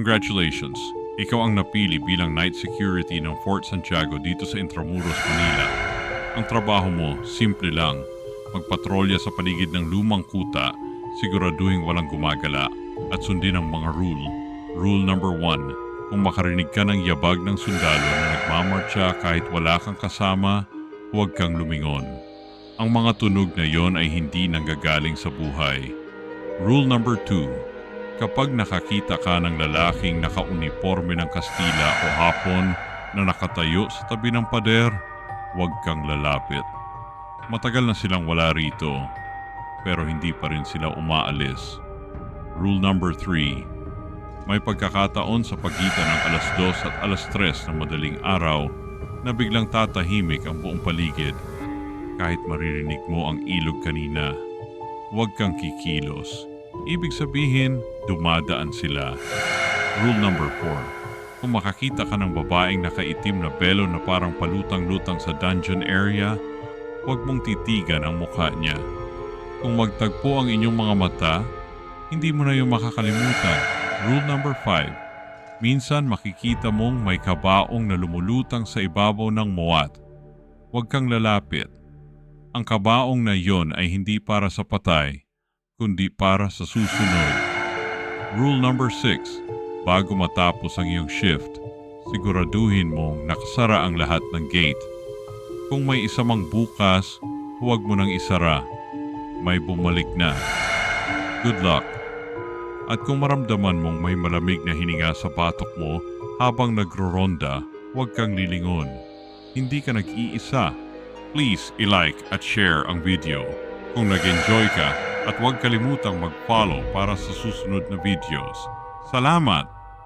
Congratulations! Ikaw ang napili bilang night security ng Fort Santiago dito sa Intramuros, Manila. Ang trabaho mo, simple lang. Magpatrolya sa paligid ng lumang kuta, siguraduhin walang gumagala, at sundin ang mga rule. Rule number one, kung makarinig ka ng yabag ng sundalo na nagmamarcha kahit wala kang kasama, huwag kang lumingon. Ang mga tunog na yon ay hindi nanggagaling sa buhay. Rule number two, kapag nakakita ka ng lalaking nakauniforme ng Kastila o Hapon na nakatayo sa tabi ng pader, huwag kang lalapit. Matagal na silang wala rito, pero hindi pa rin sila umaalis. Rule number 3. May pagkakataon sa pagitan ng alas 2 at alas 3 ng madaling araw na biglang tatahimik ang buong paligid. Kahit maririnig mo ang ilog kanina, huwag kang kikilos. Ibig sabihin, dumadaan sila. Rule number 4. Kung makakita ka ng babaeng nakaitim na belo na parang palutang-lutang sa dungeon area, huwag mong titigan ang mukha niya. Kung magtagpo ang inyong mga mata, hindi mo na yung makakalimutan. Rule number 5. Minsan makikita mong may kabaong na lumulutang sa ibabaw ng muwat. Huwag kang lalapit. Ang kabaong na yon ay hindi para sa patay, kundi para sa susunod. Rule number 6. Bago matapos ang iyong shift, siguraduhin mong nakasara ang lahat ng gate. Kung may isa mang bukas, huwag mo nang isara. May bumalik na. Good luck. At kung maramdaman mong may malamig na hininga sa patok mo habang nagro-ronda, huwag kang lilingon. Hindi ka nag-iisa. Please i-like at share ang video. Kung nag-enjoy ka at huwag kalimutang mag-follow para sa susunod na videos. Salamat!